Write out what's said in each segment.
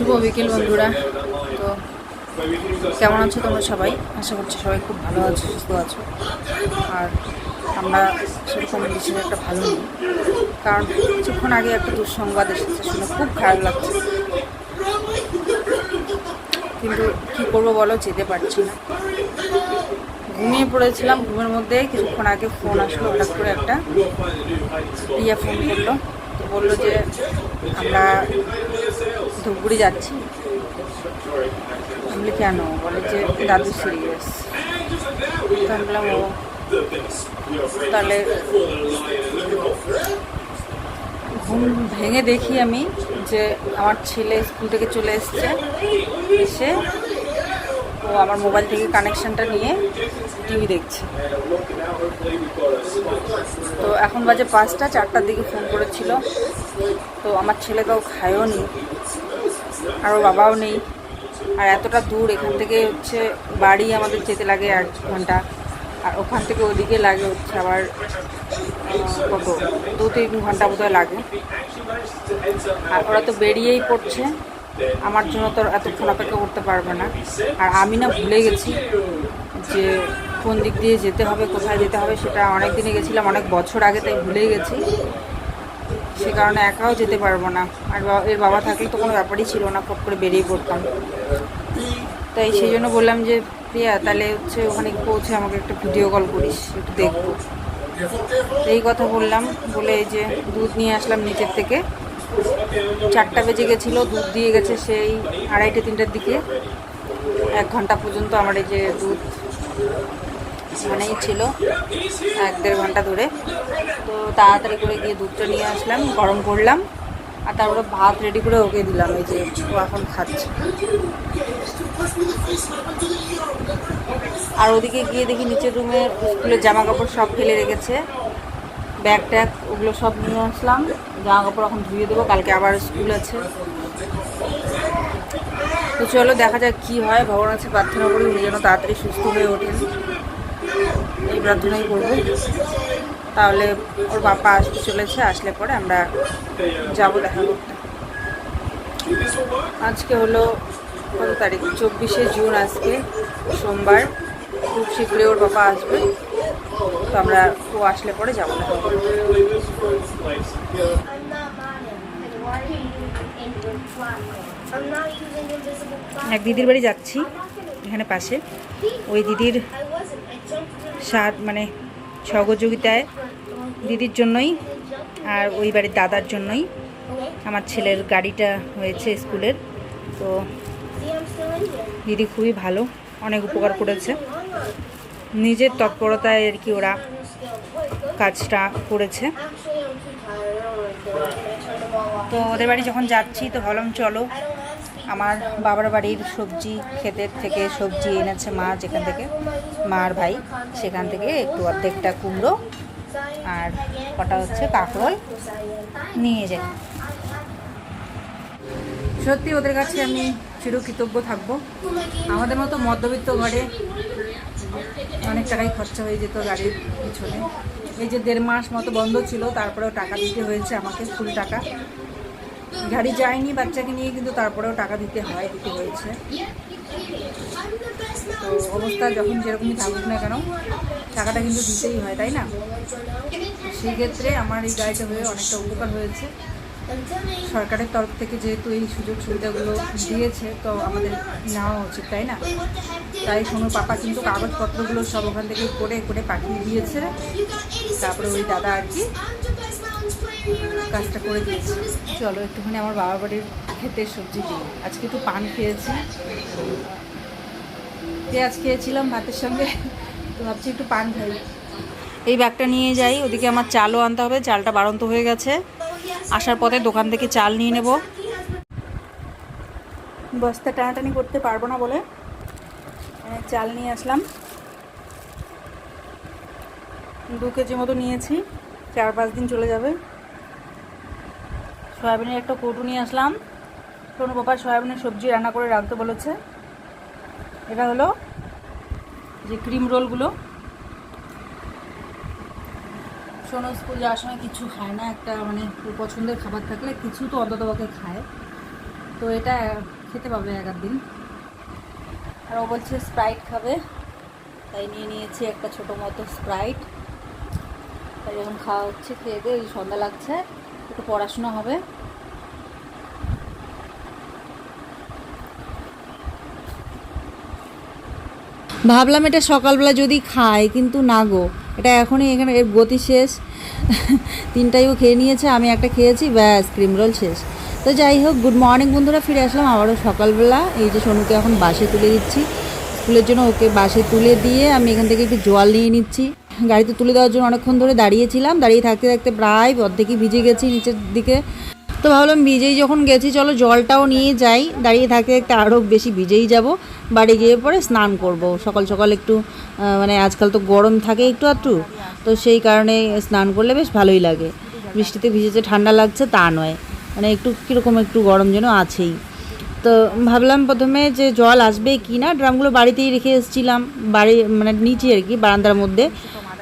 শুভ বিকেল বন্ধুরা। তো কেমন আছো তোমরা সবাই? আশা করছি সবাই খুব ভালো আছো, সুস্থ আছো। আর আমরা সেরকম বেশি একটা ভালো নেই। কারণ কিছুক্ষণ আগে একটা দুঃসংবাদ এসেছে, শুনে খুব খারাপ লাগছে। কিন্তু কী করব বলো, যেতে পারছি না। ঘুমিয়ে পড়েছিলাম, ঘুমের মধ্যে কিছুক্ষণ আগে ফোন আসলো, হঠাৎ করে একটা প্রিয়া ফোন করল। তো বলল যে আমরা ধূপগুড়ি যাচ্ছি। বলি কেন? বলে যে দাদু সিরিয়াস বললাম, ও, তাহলে ঘুম ভেঙে দেখি আমি যে আমার ছেলে স্কুল থেকে চলে এসছে। এসে ও আমার মোবাইল থেকে কানেকশানটা নিয়ে টিভি দেখছে। তো এখন বাজে পাঁচটা, চারটার দিকে ফোন করেছিল। তো আমার ছেলে ছেলেকেও খায়ও নি আর ওর বাবাও নেই। আর এতটা দূর, এখান থেকে হচ্ছে বাড়ি আমাদের যেতে লাগে এক ঘণ্টা। আর ওখান থেকে ওদিকে লাগে হচ্ছে আবার কত? দু তিন ঘণ্টা বোধহয় লাগে। আর ওরা তো বেরিয়েই পড়ছে। আমার জন্য তো এতক্ষণ অপেক্ষা করতে পারবে না। আর আমি না ভুলে গেছি যে কোন দিক দিয়ে যেতে হবে, কোথায় যেতে হবে, সেটা অনেক দিনে গেছিলাম, অনেক বছর আগে, তাই ভুলেই গেছি। সে কারণে একাও যেতে পারব না। আর এর বাবা থাকলে তো কোনো ব্যাপারই ছিল না, ফট করে বেরিয়ে পড়তাম। তাই সেই জন্য বললাম যে, প্রিয়া, তাহলে হচ্ছে ওখানে পৌঁছে আমাকে একটা ভিডিও কল করিস, একটু দেখব। এই কথা বললাম, বলে এই যে দুধ নিয়ে আসলাম নিচের থেকে। চারটা বেজে গেছিল, দুধ দিয়ে গেছে সেই আড়াইটে, তিনটার দিকে। এক ঘণ্টা পর্যন্ত আমার এই যে দুধ মানেই ছিল এক দেড় ঘণ্টা ধরে। তো তাড়াতাড়ি করে গিয়ে দুধটা নিয়ে আসলাম, গরম করলাম, আর তারপরে ভাত রেডি করে ওকে দিলাম, এই যে ও এখন খাচ্ছে। আর ওদিকে গিয়ে দেখি নিচের রুমে স্কুলের জামা কাপড় সব ফেলে রেখেছে। ব্যাগ ট্যাগ ওগুলো সব নিয়ে আসলাম জামা কাপড় এখন ধুয়ে দেবো, কালকে আবার স্কুল আছে। তো চলো দেখা যাক কী হয়, ভগবান আছে, প্রার্থনা করি উনি যেন তাড়াতাড়ি সুস্থ হয়ে ওঠেন। এই প্রার্থনাই করব। তাহলে ওর বাবা আসতে চলেছে আসলে পরে আমরা যাব দেখা করতে। আজকে হলো কত তারিখ? চব্বিশে জুন আজকে সোমবার। খুব শীঘ্রই ওর বাবা আসবে। তো আমরা ও আসলে পরে যাব দেখা করতে. এক দিদির বাড়ি যাচ্ছি এখানে পাশে। ওই দিদির সাত মানে সহযোগিতায় দিদির জন্যই আর ওই বাড়ির দাদার জন্যই আমার ছেলের গাড়িটা হয়েছে স্কুলের তো. দিদি খুবই ভালো, অনেক উপকার করেছে নিজের তৎপরতায় আর কি ওরা. কাজটা করেছে. তো ওদের বাড়ি যখন যাচ্ছি তো ভাবলাম চলো আমার বাবার বাড়ির সবজি ক্ষেতের থেকে সবজি এনেছে মা যেখান থেকে, মার ভাই সেখান থেকে একটু অর্ধেকটা কুমড়ো আর কটা হচ্ছে কাঁকরোল নিয়ে যাই সত্যি ওদের কাছে আমি চিরকৃতজ্ঞ থাকব। আমাদের মতো মধ্যবিত্ত ঘরে অনেক টাকাই খরচা হয়ে যেত গাড়ির পিছনে। এই যে দেড় মাস মতো বন্ধ ছিল, তারপরেও টাকা দিতে হয়েছে আমাকে, ফুল টাকা। গাড়ি যায়নি, বাচ্চাকে নিয়ে কিন্তু তারপরেও টাকা দিতে হয়, দিতে হয়েছে। তো অবস্থা যখন যেরকমই থাকুক না কেন, টাকাটা কিন্তু দিতেই হয়, তাই না? সেই ক্ষেত্রে আমার এই গাড়িটা হয়ে অনেকটা উপকার হয়েছে। সরকারের তরফ থেকে যেহেতু এই সুযোগ সুবিধাগুলো দিয়েছে, তো আমাদের নেওয়া উচিত, তাই না? তাই সোনু পাপা কিন্তু কাগজপত্রগুলো সব ওখান থেকে করে করে পাঠিয়ে দিয়েছে। তারপরে ওই দাদা আর কি কাজটা করে দিয়েছে। চলো একটুখানি আমার বাবার বাড়ির ক্ষেতের সবজি দিই আজকে একটু পান খেয়েছি। পেঁয়াজ খেয়েছিলাম ভাতের সঙ্গে। তো ভাবছি একটু পান খাই। এই ব্যাগটা নিয়ে যাই। ওদিকে আমার চালও আনতে হবে। চালটা বাড়ন্ত হয়ে গেছে। আসার পথে দোকান থেকে চাল নিয়ে নেব। বস্তা টানাটানি করতে পারব না বলে। চাল নিয়ে আসলাম। দু কেজি মতো নিয়েছি। চার পাঁচ দিন চলে যাবে। সয়াবিনের একটা কৌটু নিয়ে আসলাম। কোনো বাবার সয়াবিনের সবজি রান্না করে রাখতে বলেছে। এটা হলো যে ক্রিম রোলগুলো। সোনো স্কুল যাওয়ার সময় কিছু খায় না, একটা মানে পছন্দের খাবার থাকলে কিছু তো অন্তত খায়। তো এটা খেতে পাবে এক দিন আর ও বলছে স্প্রাইট খাবে। তাই নিয়ে নিয়েছি একটা ছোট মতো স্প্রাইট। তাই যখন খাওয়া হচ্ছে, খেয়ে দিয়ে সন্ধ্যা লাগছে। একটু পড়াশোনা হবে। ভাবলাম এটা সকালবেলা যদি খায় কিন্তু না গো, এটা এখনই এখানে এর গতি শেষ। তিনটাইও খেয়ে নিয়েছে, আমি একটা খেয়েছি, ব্যাস, ক্রিম রোল শেষ। তো যাই হোক গুড মর্নিং বন্ধুরা, ফিরে আসলাম আবারও সকালবেলা। এই যে সোনুকে এখন বাসে তুলে দিচ্ছি। স্কুলের জন্য ওকে বাসে তুলে দিয়ে আমি এখান থেকে একটু জল নিয়ে নিচ্ছি। গাড়িতে তুলে দেওয়ার জন্য অনেকক্ষণ ধরে দাঁড়িয়েছিলাম। দাঁড়িয়ে থাকতে থাকতে প্রায় অর্ধেকই ভিজে গেছি নিচের দিকে। তো ভাবলাম ভিজেই যখন গেছি, চলো জলটাও নিয়ে যাই। দাঁড়িয়ে থাকতে থাকতে আরও বেশি ভিজেই যাব। বাড়ি গিয়ে পরে স্নান করব। সকাল সকাল একটু মানে আজকাল তো গরম থাকে একটু আধটু। তো সেই কারণে স্নান করলে বেশ ভালোই লাগে। বৃষ্টিতে ভিজেছে, ঠান্ডা লাগছে তা নয়। মানে একটু কীরকম একটু গরম যেন আছেই। তো ভাবলাম প্রথমে যে জল আসবে কি না, ড্রামগুলো বাড়িতেই রেখে এসেছিলাম। বাড়ি মানে নিচে আর কি, বারান্দার মধ্যে।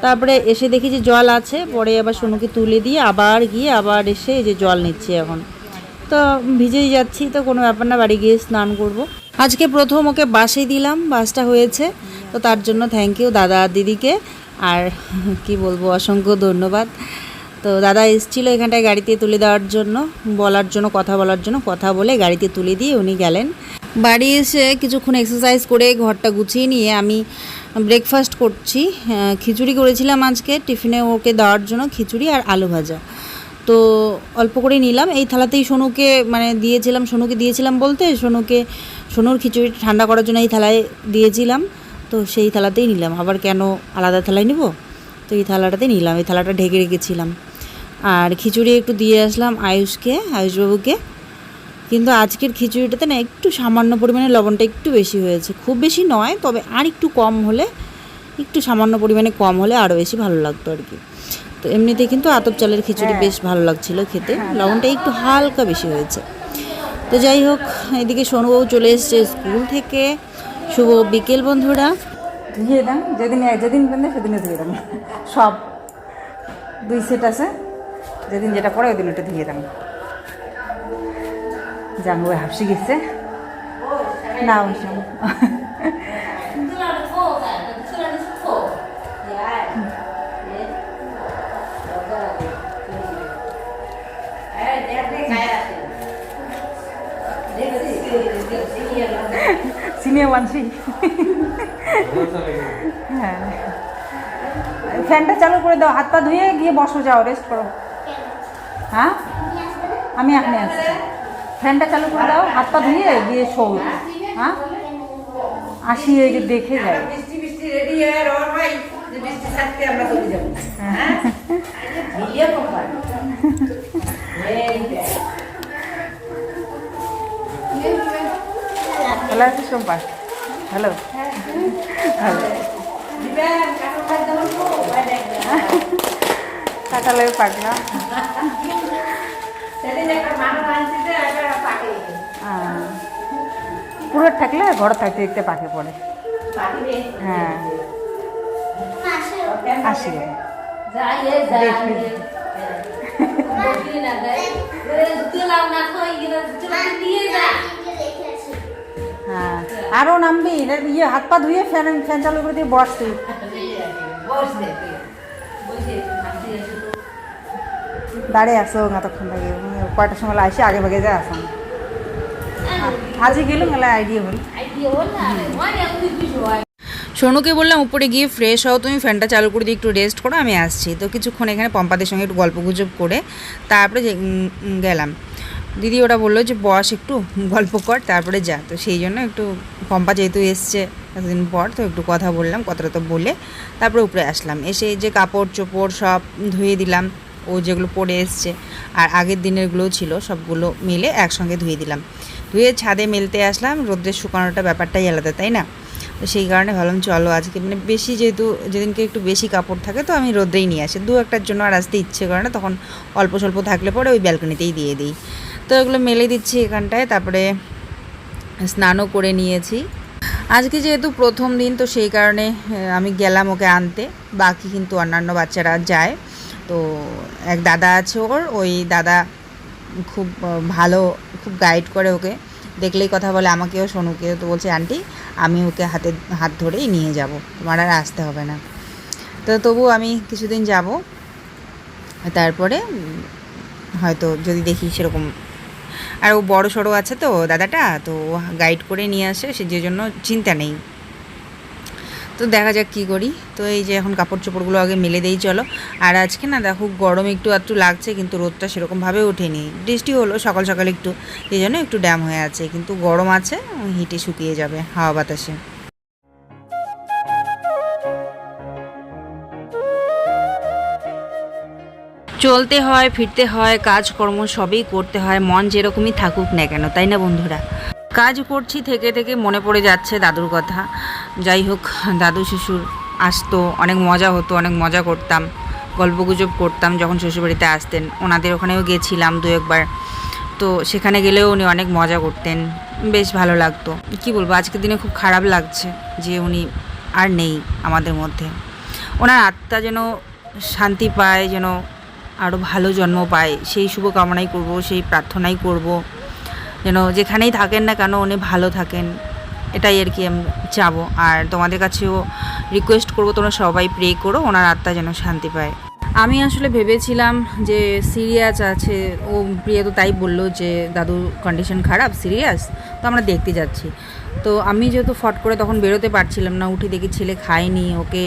তারপরে এসে দেখি যে জল আছে, পরে আবার সোনুকে তুলে দিয়ে আবার গিয়ে আবার এসে এই যে জল নিচ্ছি এখন। তো ভিজেই যাচ্ছি, তো কোনো ব্যাপার না, বাড়ি গিয়ে স্নান করব। আজকে প্রথম ওকে বাসে দিলাম, বাসটা হয়েছে। তো তার জন্য থ্যাংক ইউ দাদা দিদিকে, আর কি বলব, অসংখ্য ধন্যবাদ। তো দাদা এসেছিল এখানটায় গাড়িতে তুলে দেওয়ার জন্য, বলার জন্য, কথা বলার জন্য, কথা বলে গাড়িতে তুলে দিয়ে উনি গেলেন। বাড়ি এসে কিছুক্ষণ এক্সারসাইজ করে ঘরটা গুছিয়ে নিয়ে আমি ব্রেকফাস্ট করছি খিচুড়ি করেছিলাম আজকে, টিফিনে ওকে দেওয়ার জন্য খিচুড়ি আর আলু ভাজা। তো অল্প করে নিলাম, এই থালাতেই সোনুকে মানে দিয়েছিলাম, সোনুকে দিয়েছিলাম বলতে, সোনুকে, সোনুর খিচুড়ি ঠান্ডা করার জন্য এই থালায় দিয়েছিলাম। তো সেই থালাতেই নিলাম, আবার কেন আলাদা থালায় নিব? তো এই থালাটাতে নিলাম, এই থালাটা ঢেকে রেখেছিলাম। আর খিচুড়ি একটু দিয়ে আসলাম আয়ুষকে, আয়ুষবাবুকে। কিন্তু আজকের খিচুড়িটাতে না একটু সামান্য পরিমাণে লবণটা একটু বেশি হয়েছে। খুব বেশি নয় তবে আর একটু কম হলে একটু সামান্য পরিমাণে কম হলে আরও বেশি ভালো লাগতো আর কি। তো এমনিতে কিন্তু আতপ চালের খিচুড়ি বেশ ভালো লাগছিল খেতে। লবণটা একটু হালকা বেশি হয়েছে। তো যাই হোক এদিকে সোনুবাবু চলে এসছে স্কুল থেকে। শুভ বিকেল বন্ধুরা। ধুয়ে দাম যেদিন যেদিন বেঁধে সেদিনে ধুয়ে দাম সব দুই সেট আছে। যেদিন যেটা পরে ওই দিন ওটা ধুয়ে দেন জাঙ্গু হাফসি গেছে না ওইসব সিনিয়র মানসি হ্যাঁ ফ্যানটা চালু করে দাও হাত পা ধুয়ে গিয়ে বসো যাও রেস্ট করো হ্যাঁ আমি আপনি আসছি ফ্যানটা চালু করে দাও হাত পা ধুয়ে গিয়ে শো। হ্যাঁ? আসি দেখে যাই। বৃষ্টি বৃষ্টি রেডি হয়ে রোর ভাই বৃষ্টি থাকতে আমরা চলে যাব। হ্যাঁ? ভিডিও ভালো কাটালে পাগলা পুরো থাকলে ঘর থাকতে দেখতে পাখি পড়ে। হ্যাঁ। আসি। হ্যাঁ। আরও নামবি ইয়ে হাত পা ধুয়ে ফ্যান ফ্যান চালু করে দিয়ে বস তুই। দাঁড়িয়ে আসো এতক্ষণ থেকে কয়টার সময় আসি আগে ভাগে যায় আসো আজই গেল মেলা আইডিয়া হল। সোনুকে বললাম, উপরে গিয়ে ফ্রেশ হও, তুমি ফ্যানটা চালু করে দিয়ে একটু রেস্ট করো, আমি আসছি। তো কিছুক্ষণ এখানে পম্পাদের সঙ্গে একটু গল্প গুজব করে তারপরে গেলাম। দিদি ওরা বলল যে, বস একটু গল্প কর, তারপরে যা। তো সেই জন্য একটু পম্পা যেহেতু এসছে এতদিন পর, তো একটু কথা বললাম, কথাটা তো বলে তারপরে উপরে আসলাম। এসে যে কাপড় চোপড় সব ধুয়ে দিলাম। ও যেগুলো পরে এসছে। আর আগের দিনেরগুলোও ছিল, সবগুলো মিলে একসঙ্গে ধুয়ে দিলাম। ধুয়ে ছাদে মেলতে আসলাম রোদ্রের শুকানোটা ব্যাপারটাই আলাদা, তাই না? তো সেই কারণে ভাবলাম, চলো আজকে মানে বেশি যেহেতু, যেদিনকে একটু বেশি কাপড় থাকে, তো আমি রোদ্রেই নিয়ে আসি। দু একটার জন্য আর আসতে ইচ্ছে করে না, তখন অল্প স্বল্প থাকলে পরে ওই ব্যালকনিতেই দিয়ে দিই। তো এগুলো মেলে দিচ্ছি এখানটায়, তারপরে স্নানও করে নিয়েছি। আজকে যেহেতু প্রথম দিন, তো সেই কারণে আমি গেলাম ওকে আনতে। বাকি কিন্তু অন্যান্য বাচ্চারা যায়। তো এক দাদা আছে ওর, ওই দাদা খুব ভালো, খুব গাইড করে ওকে। দেখলেই কথা বলে, আমাকেও সোনুকেও তো বলছে, আন্টি, আমি ওকে হাতে, হাত ধরেই নিয়ে যাব, তোমার আর আসতে হবে না। তো তবু আমি কিছুদিন যাব, তারপরে হয়তো যদি দেখি সেরকম। আর ও বড় সড়ো আছে তো দাদাটা, তো গাইড করে নিয়ে আসে, সে যে জন্য চিন্তা নেই। তো দেখা যাক কী করি। তো এই যে এখন কাপড় চোপড়গুলো আগে মেলে দেই, চলো। আর আজকে না দেখো, গরম একটু একটু লাগছে, কিন্তু রোদটা সেরকমভাবে ওঠেনি। বৃষ্টি হলো, সকাল সকাল একটু এই জন্য একটু ড্যাম হয়ে আছে। কিন্তু গরম আছে হিটে শুকিয়ে যাবে, হাওয়া বাতাসে। চলতে হয়, ফিরতে হয়, কাজকর্ম সবই করতে হয়, মন যেরকমই থাকুক না কেন, তাই না বন্ধুরা? কাজ করছি, থেকে থেকে মনে পড়ে যাচ্ছে দাদুর কথা। যাই হোক, দাদু শ্বশুর আসতো, অনেক মজা হতো, অনেক মজা করতাম, গল্পগুজব করতাম যখন শ্বশুরবাড়িতে আসতেন। ওনাদের ওখানেও গেছিলাম দু একবার। তো সেখানে গেলেও উনি অনেক মজা করতেন, বেশ ভালো লাগতো। কি বলব, আজকের দিনে খুব খারাপ লাগছে যে উনি আর নেই আমাদের মধ্যে। ওনার আত্মা যেন শান্তি পায়, যেন আরও ভালো জন্ম পায়, সেই শুভকামনাই করব, সেই প্রার্থনাই করব। যেন যেখানেই থাকেন না কেন উনি ভালো থাকেন, এটাই আর কি আমি চাবো। আর তোমাদের কাছেও রিকোয়েস্ট করব, তোমরা সবাই প্রে করো, ওনার আত্মা যেন শান্তি পায়। আমি আসলে ভেবেছিলাম যে সিরিয়াস আছে, ও প্রিয়া তো তাই বলল যে দাদুর কন্ডিশন খারাপ, সিরিয়াস, তো আমরা দেখতে যাচ্ছি। তো আমি যেহেতু ফট করে তখন বেরোতে পারছিলাম না, উঠে দেখি ছেলে খায়নি, ওকে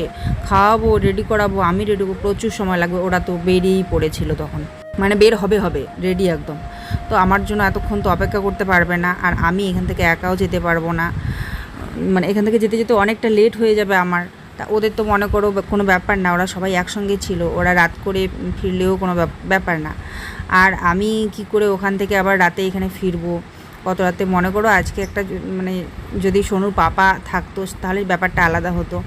খাওয়াবো রেডি করাবো, আমি রেডি করব, প্রচুর সময় লাগবে, ওরা তো বেরিয়েই পড়েছিল তখন। মানে বের হবে হবে রেডি একদম। তো আমার জন্য এতক্ষণ তো অপেক্ষা করতে পারবে না, আর আমি এখান থেকে একাও যেতে পারব না। মানে এখান থেকে যেতে যেতে অনেকটা লেট হয়ে যাবে আমার। তা ওদের তো মনে করো কোনো ব্যাপার না, ওরা সবাই একসঙ্গে ছিল, ওরা রাত করে ফিরলেও কোনো ব্যাপ- ব্যাপার না। আর আমি কি করে ওখান থেকে আবার রাতে এখানে ফিরবো? কত রাতে মনে করো আজকে একটা মানে যদি সোনুর পাপা থাকতো, তাহলে ব্যাপারটা আলাদা হতো।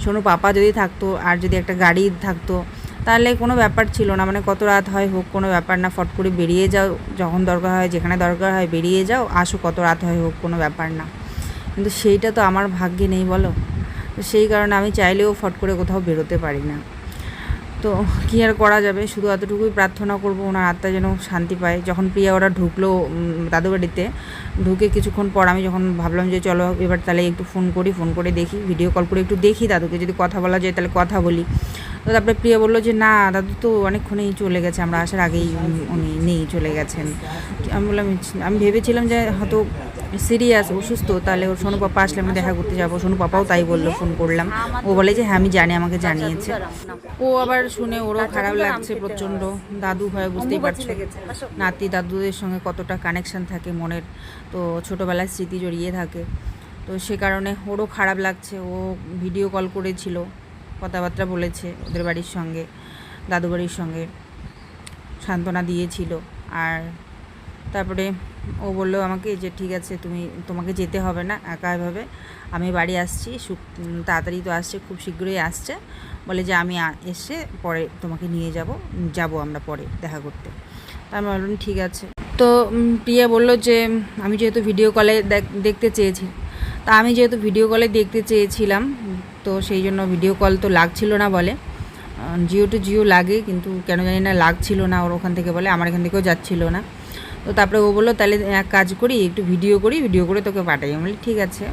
সোনুর পাপা যদি থাকতো, আর যদি একটা গাড়ি থাকতো তাহলে কোনো ব্যাপার ছিল না মানে কত রাত হয় হোক, কোনো ব্যাপার না, ফট করে বেরিয়ে যাও, যখন দরকার হয়, যেখানে দরকার হয় বেরিয়ে যাও, আসো কত রাত হয় হোক, কোনো ব্যাপার না। কিন্তু সেইটা তো আমার ভাগ্যে নেই বলো। সেই কারণে আমি চাইলেও ফট করে কোথাও বেরোতে পারি না। তো কী আর করা যাবে? শুধু এতটুকুই প্রার্থনা করব, ওনার আত্মা যেন শান্তি পায়। যখন প্রিয়া ওরা ঢুকলো দাদু বাড়িতে, ঢুকে কিছুক্ষণ পর আমি যখন ভাবলাম যে চলো, এবার তাহলে একটু ফোন করি, ফোন করে দেখি ভিডিও কল করে একটু দেখি দাদুকে। যদি কথা বলা যায় তাহলে কথা বলি। তো তারপরে প্রিয়া বলল যে না দাদু তো অনেকক্ষণেই চলে গেছে আমরা আসার আগেই উনি নেই চলে গেছেন। আমি বললাম আমি ভেবেছিলাম যে হয়তো সিরিয়াস অসুস্থ তাহলে ওর সোনু পাপা আসলে আমি দেখা করতে যাব। সোনু পাপাও তাই বলল ফোন করলাম। ও বলে যে হ্যাঁ আমি জানি আমাকে জানিয়েছে। ও আবার শুনে ওরও খারাপ লাগছে প্রচণ্ড। দাদু ভয়ে বুঝতেই পারছ। নাতি দাদুদের সঙ্গে কতটা কানেকশন থাকে মনের। তো ছোটোবেলার স্মৃতি জড়িয়ে থাকে। তো সে কারণে ওরও খারাপ লাগছে ও ভিডিও কল করেছিল। কথাবার্তা বলেছে ওদের বাড়ির সঙ্গে দাদু বাড়ির সঙ্গে। সান্ত্বনা দিয়েছিল। আর তারপরে ও বলল আমাকে যে, ঠিক আছে, তুমি, তোমাকে যেতে হবে না, একা এভাবে। আমি বাড়ি আসছি তাড়াতাড়ি তো আসছে, খুব শীঘ্রই আসছে। বলে যে, আমি এসে পরে তোমাকে নিয়ে যাব যাব আমরা পরে দেখা করতে। তার আমি বললাম, ঠিক আছে। তো প্রিয়া বলল যে, আমি যেহেতু ভিডিও কলে দেখ- দেখতে চেয়েছি। তা আমি যেহেতু ভিডিও কলে দেখতে চেয়েছিলাম তো সেই জন্য ভিডিও কল তো লাগছিল না বলে। জিও টু জিও লাগে, কিন্তু কেন জানি না লাগছিল না ওর ওখান থেকে বলে, আমার এখান থেকেও যাচ্ছিল না। তো তারপরে ও বলল, তাহলে এক কাজ করি, একটু ভিডিও করি ভিডিও করে তোকে পাঠাই। আমি বলি, ঠিক আছে।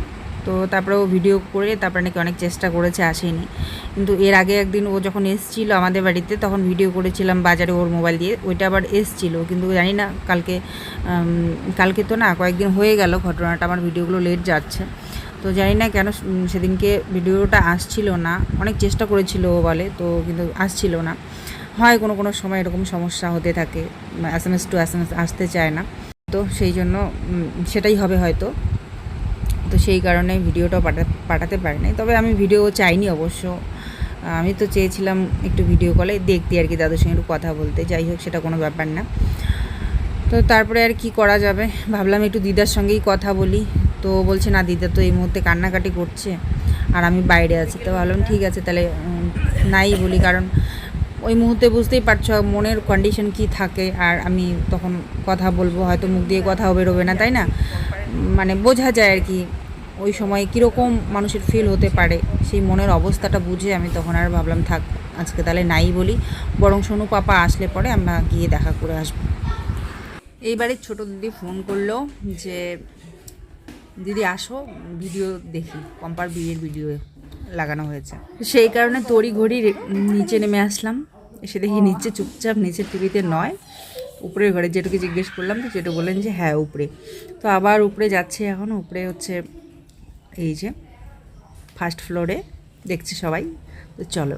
তো তারপরে ও ভিডিও করে, তারপরে নাকি অনেক চেষ্টা করেছে, আসেনি। কিন্তু এর আগে একদিন ও যখন এসছিল আমাদের বাড়িতে, তখন ভিডিও করেছিলাম বাজারে ওর মোবাইল দিয়ে, ওইটা আবার এসছিল। কিন্তু জানি না, কালকে কালকে তো না, কয়েকদিন হয়ে গেল, ঘটনাটা, আমার ভিডিওগুলো লেট যাচ্ছে। তো জানি না কেন সেদিনকে ভিডিওটা আসছিল না। অনেক চেষ্টা করেছিল ও বলে, তো কিন্তু আসছিল না। হয় কোনো কোনো সময় এরকম সমস্যা হতে থাকে S M S to S M S আসতে চায় না। তো সেই জন্য সেটাই হবে হয়তো। তো সেই কারণে ভিডিওটাও পাঠা, পাঠাতে পারি নাই তবে আমি ভিডিও চাইনি অবশ্য। আমি তো চেয়েছিলাম একটু ভিডিও কলে দেখতে আর কি, দাদুর সঙ্গে একটু কথা বলতে। যাই হোক, সেটা কোনো ব্যাপার না। তো তারপরে আর কি করা যাবে? ভাবলাম একটু দিদার সঙ্গেই কথা বলি। তো বলছে, না, দিদা তো এই মুহূর্তে কান্নাকাটি করছে আর আমি বাইরে আছি। তো ভাবলাম, ঠিক আছে, তাহলে নাই বলি। কারণ ওই মুহূর্তে বুঝতেই পারছ মনের কন্ডিশন কি থাকে আর আমি তখন কথা বলব, হয়তো মুখ দিয়ে কথাও বেরোবে না, তাই না? মানে বোঝা যায় আর কি, ওই সময় কীরকম মানুষের ফিল হতে পারে, সেই মনের অবস্থাটা বুঝে আমি তখন আর ভাবলাম, থাক, আজকে তাহলে নাই বলি। বরং সোনু পাপা আসলে পরে আমরা গিয়ে দেখা করে আসব। এইবারে ছোটো দিদি ফোন করল যে দিদি আসো, ভিডিও দেখি পম্পার বিয়ের ভিডিও লাগানো হয়েছে। সেই কারণে তড়ি ঘড়ি নিচে নেমে আসলাম। এসে দেখি নিচে চুপচাপ নিচের টিভিতে নয়, উপরের ঘরে যেটুকু জিজ্ঞেস করলাম তো যেটু বললেন যে হ্যাঁ উপরে। তো আবার উপরে যাচ্ছে এখন, উপরে হচ্ছে এই যে ফার্স্ট ফ্লোরে দেখছি সবাই, তো চলো।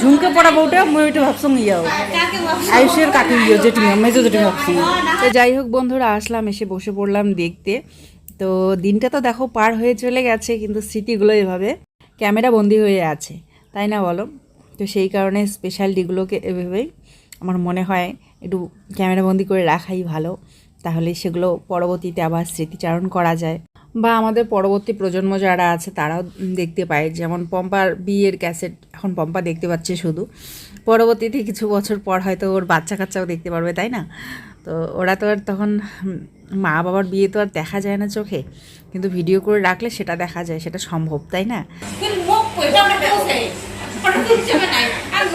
ঝুমকে পড়া বউটা আমি ওইটা ভাবসঙ্গে যাও আয়ুষের কাকে ইয়ে জেঠিমা মেজো জেঠিমা ভাবসঙ্গে তো যাই হোক বন্ধুরা, আসলাম, এসে বসে পড়লাম দেখতে। তো দিনটা তো দেখো পার হয়ে চলে গেছে, কিন্তু স্মৃতিগুলো এভাবে ক্যামেরা বন্দি হয়ে আছে। তাই না বলো? তো সেই কারণে স্পেশাল ডিগুলোকে এভাবেই আমার মনে হয় একটু ক্যামেরা বন্দি করে রাখাই ভালো। তাহলে সেগুলো পরবর্তীতে আবার স্মৃতিচারণ করা যায়। বা আমাদের পরবর্তী প্রজন্ম যারা আছে তারাও দেখতে পায়। যেমন পম্পার বিয়ের ক্যাসেট এখন পম্পা দেখতে পাচ্ছে শুধু। পরবর্তীতে কিছু বছর পর হয়তো ওর বাচ্চা কাচ্চাও দেখতে পারবে তাই না? তো ওরা তো আর তখন মা বাবার বিয়ে তো আর দেখা যায় না চোখে। কিন্তু ভিডিও করে রাখলে সেটা দেখা যায় সেটা সম্ভব তাই না? আজ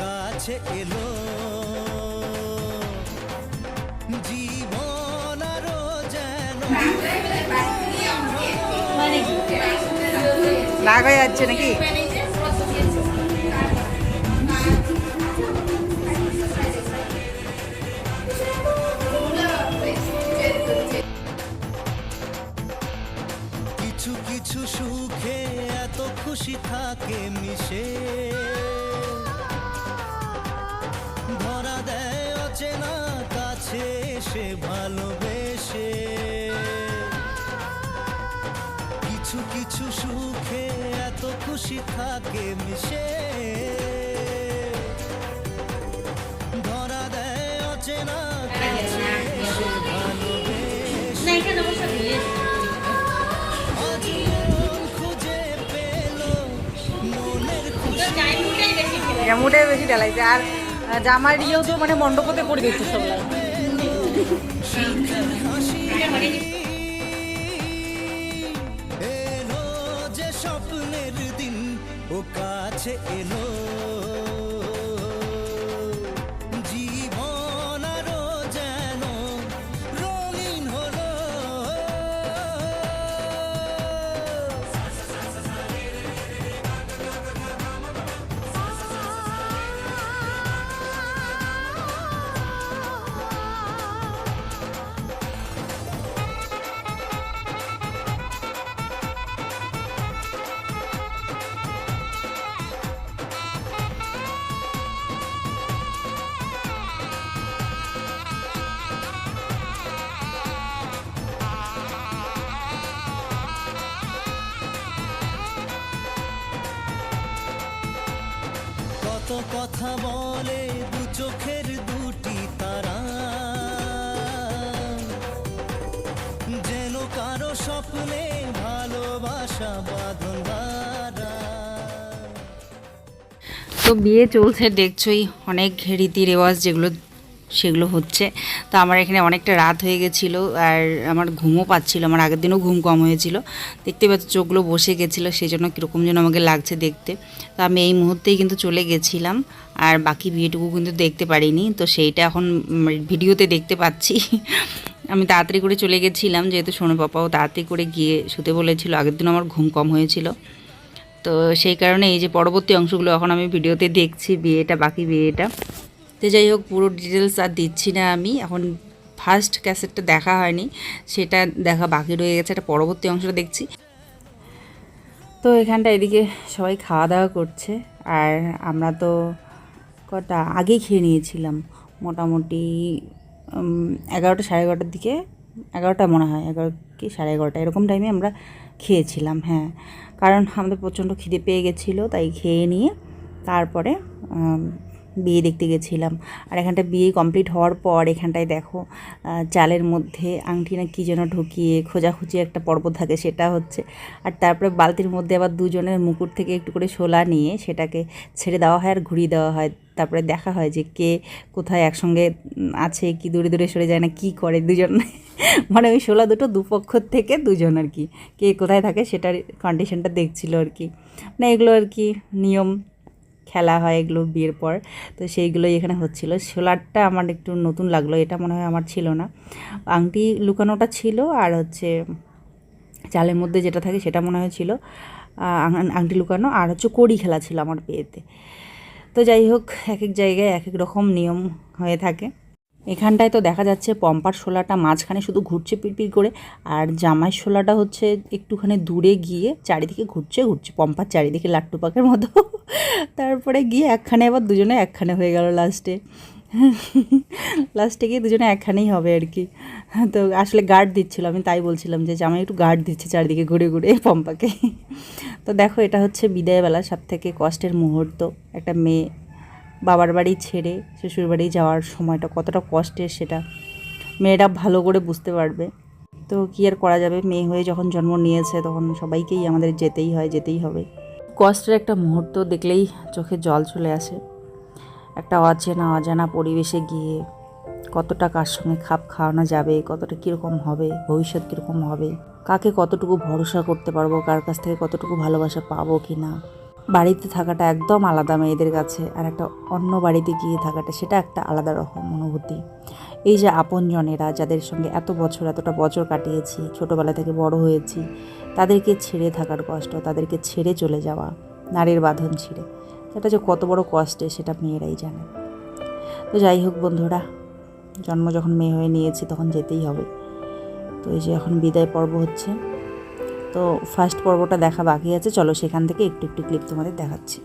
কাছে এলো। জীবন আরও যেন রাগ হয়ে যাচ্ছে নাকি? খুশি থাকে মিশে। ধরা দেয় অচেনা জামুটাই বেশি ডালাইছে আর জামার ইয়েও তো মানে মণ্ডপতে করে দিচ্ছে সবাই। কাছে এলো। কথা বলে দু চোখের দুটি তারা। যেন কারও স্বপ্নে ভালোবাসা বাঁধন তো বিয়ে চলছে, দেখছই অনেক রীতি রেওয়াজ যেগুলো সেগুলো হচ্ছে। তো আমার এখানে অনেকটা রাত হয়ে গেছিল আর আমার ঘুমও পাচ্ছিলো, আমার আগের দিনও ঘুম কম হয়েছিল। দেখতে পাচ্ছি চোখগুলো বসে গেছিল সেই জন্য কীরকম যেন আমাকে লাগছে দেখতে। তো আমি এই মুহূর্তেই কিন্তু চলে গেছিলাম আর বাকি বিয়েটুকু কিন্তু দেখতে পারিনি। তো সেইটা এখন ভিডিওতে দেখতে পাচ্ছি। আমি তাড়াতাড়ি করে চলে গেছিলাম, যেহেতু সোনু পাপাও তাড়াতাড়ি করে গিয়ে শুতে বলেছিল, আগের দিন আমার ঘুম কম হয়েছিল। তো সেই কারণে এই যে পরবর্তী অংশগুলো এখন আমি ভিডিওতে দেখছি, বিয়েটা, বাকি বিয়েটা। তো যাই হোক, পুরো ডিটেলস আর দিচ্ছি না আমি। এখন ফার্স্ট ক্যাসেটটা দেখা হয়নি, সেটা দেখা বাকি রয়ে গেছে এটা পরবর্তী অংশটা দেখছি। তো এখানটা এদিকে সবাই খাওয়া দাওয়া করছে, আর আমরা তো কটা আগেই খেয়ে নিয়েছিলাম। মোটামুটি এগারোটা সাড়ে এগারোটার দিকে, এগারোটা মনে হয়, এগারো কি সাড়ে এগারোটা, এরকম টাইমে আমরা খেয়েছিলাম হ্যাঁ। কারণ আমাদের প্রচণ্ড খিদে পেয়ে গেছিল, তাই খেয়ে নিয়ে তারপরে বিয়ে দেখতে গেছিলাম। আর এখানটা বিয়ে কমপ্লিট হওয়ার পর এখানটায় দেখো চালের মধ্যে আংটি না কী যেন ঢুকিয়ে খোঁজাখুঁজি একটা পর্ব থাকে, সেটা হচ্ছে। আর তারপরে বালতির মধ্যে আবার দুজনের মুকুট থেকে একটু করে শোলা নিয়ে সেটাকে ছেড়ে দেওয়া হয় আর ঘুরিয়ে দেওয়া হয়। তারপরে দেখা হয় যে কে কোথায় একসঙ্গে আছে, কি দূরে দূরে সরে যায় না, কি করে দুজন। মানে ওই শোলা দুটো দুপক্ষ থেকে দুজন আর কি। কে কোথায় থাকে সেটার কন্ডিশনটা দেখছিল আর কি। মানে এগুলো আর কি নিয়ম। খেলা হয় এগুলো বিয়ের পর। তো সেইগুলোই এখানে হচ্ছিল। সোলারটা আমার একটু নতুন লাগল, এটা মনে হয় আমার ছিল না। আংটি লুকানোটা ছিল আর হচ্ছে চালের মধ্যে যেটা থাকে সেটা মনে হয় ছিল আংটি লুকানো আর হচ্ছে কড়ি খেলা ছিল আমার বিয়েতে। তো যাই হোক এক এক জায়গায় এক এক রকম নিয়ম হয়ে থাকে। এখানটায় তো দেখা যাচ্ছে পম্পার শোলাটা মাঝখানে শুধু ঘুরছে পিড়পিড় করে, আর জামাই শোলাটা হচ্ছে একটুখানি দূরে গিয়ে চারিদিকে ঘুরছে ঘুরছে, পম্পার চারিদিকে লাট্টু পাকের মতো। তারপরে গিয়ে একখানে আবার দুজনে একখানে হয়ে গেল লাস্টে লাস্টে গিয়ে দুজনে একখানেই হবে আর কি। তো আসলে গার্ড দিচ্ছিল, আমি তাই বলছিলাম যে জামাই একটু গার্ড দিচ্ছে চারিদিকে ঘুরে ঘুরে পম্পাকে। তো দেখো এটা হচ্ছে বিদায়বেলা সব থেকে কষ্টের মুহূর্ত। একটা মেয়ে বাবার বাড়ি ছেড়ে শ্বশুর বাড়ি যাওয়ার সময়টা কতটা কষ্টের সেটা মেয়েরা ভালো করে বুঝতে পারবে। তো কী আর করা যাবে? মেয়ে হয়ে যখন জন্ম নিয়েছে তখন সবাইকেই আমাদের যেতেই হয়, যেতেই হবে। কষ্টের একটা মুহূর্ত দেখলেই চোখে জল চলে আসে। একটা অচেনা, অজানা পরিবেশে গিয়ে কতটা কার সঙ্গে খাপ খাওয়ানো যাবে, কতটা কীরকম হবে, ভবিষ্যৎ কীরকম হবে, কাকে কতটুকু ভরসা করতে পারব, কার কাছ থেকে কতটুকু ভালোবাসা পাবো কি না বাড়িতে থাকাটা একদম আলাদা মেয়েদের কাছে আর একটা অন্য বাড়িতে গিয়ে থাকাটা, সেটা একটা আলাদা রকম অনুভূতি। এই যে আপনজনেরা যাদের সঙ্গে এত বছর, এতটা বছর কাটিয়েছি, ছোটোবেলা থেকে বড় হয়েছি, তাদেরকে ছেড়ে থাকার কষ্ট, তাদেরকে ছেড়ে চলে যাওয়া, নারীর বাঁধন ছিঁড়ে, সেটা যে কত বড় কষ্টে সেটা মেয়েরাই জানে। তো যাই হোক বন্ধুরা, জন্ম যখন মেয়ে হয়ে নিয়েছি তখন যেতেই হবে। তো এই যে এখন বিদায় পর্ব হচ্ছে। তো ফার্স্ট পর্বটা দেখা বাকি আছে। চলো সেখান থেকে একটু একটু ক্লিপ তোমাদের দেখাচ্ছি।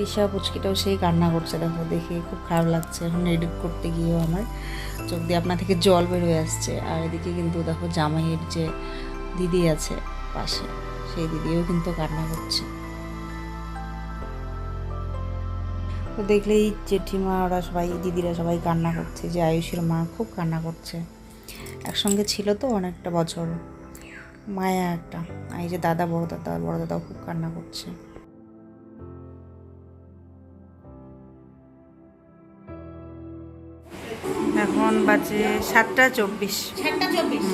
তৃষা পুচকিটাও সেই কান্না করছে, দেখো দেখে খুব খারাপ লাগছে। এখন এডিট করতে গিয়েও আমার চোখ দিয়ে আপনা থেকে জল বের হয়ে আসছে। আর এদিকে কিন্তু দেখো জামাইয়ের যে দিদি আছে পাশে, সেই দিদিও কিন্তু কান্না করছে। তো দেখলেই জেঠিমা, ওরা সবাই, দিদিরা সবাই কান্না করছে, যে আয়ুষের মা খুব কান্না করছে। একসঙ্গে ছিল তো অনেকটা বছর। মায়া একটা, এই যে দাদা, বড় দাদা, বড় দাদাও খুব কান্না করছে। বাজে সাতটা চব্বিশ সাতটা দিতে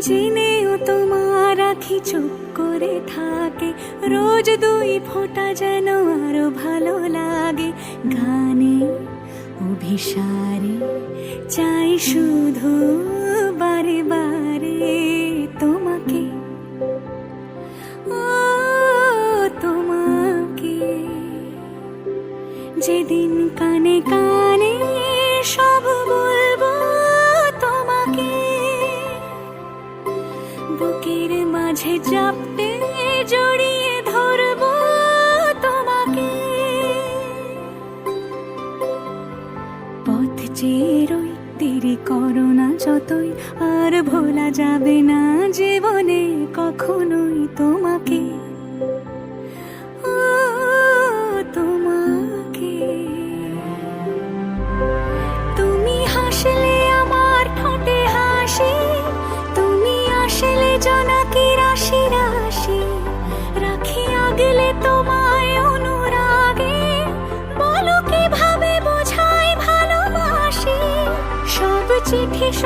জেনেও তোমার আখি চুপ করে থাকে। রোজ দুই ফোঁটা যেন আরও ভালো লাগে। গানে, অভিসারে, চাই শুধু বারে বারে তোমাকে। ও, তোমাকে। যেদিন কানে কানে করো না যতই আর ভোলা যাবে না জীবনে কখনোই তোমাকে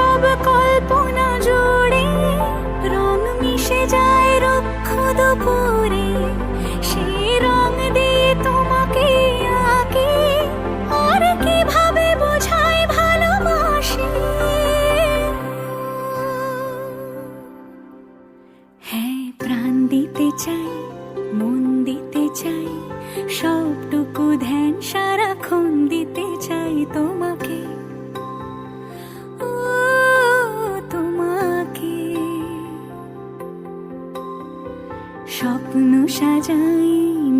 সব কল্পনা স্বপ্ন সাজাই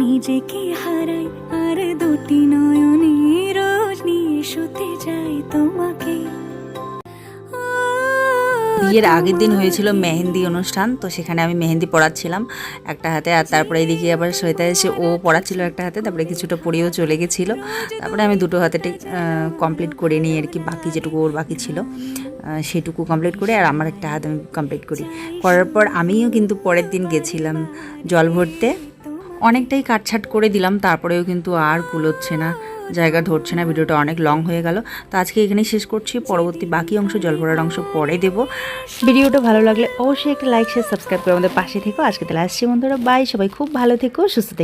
নিজেকে হারাই আর দুটি নয়নে রোজ নিয়ে শুতে যাই তোমাকে। বিয়ের আগের দিন হয়েছিল মেহেন্দি অনুষ্ঠান তো সেখানে আমি মেহেন্দি পড়াচ্ছিলাম একটা হাতে আর তারপরে এদিকে আবার শ্বেতা এসে ও পড়াচ্ছিল একটা হাতে তারপরে কিছুটা পড়েও চলে গেছিল। তারপরে আমি দুটো হাতে কমপ্লিট করে নিই আর কি বাকি যেটুকু ওর বাকি ছিল। সেটুকু কমপ্লিট করে আর আমার একটা হাত আমি কমপ্লিট করি। করার পর আমিও কিন্তু পরের দিন গেছিলাম জল ভরতে। অনেকটাই কাটছাট করে দিলাম, তারপরেও কিন্তু আর কুলোচ্ছে না, জায়গা ধরছে না, ভিডিওটা অনেক লং হয়ে গেল। তো আজকে এখানেই শেষ করছি, পরবর্তী বাকি অংশ, জল ভরার অংশ পরে দেব। ভিডিওটা ভালো লাগলে অবশ্যই একটা লাইক শেয়ার সাবস্ক্রাইব করে আমাদের পাশে থেকো। আজকে তাহলে আসছি বন্ধুরা বাই সবাই খুব ভালো থেকো, সুস্থ থেকো।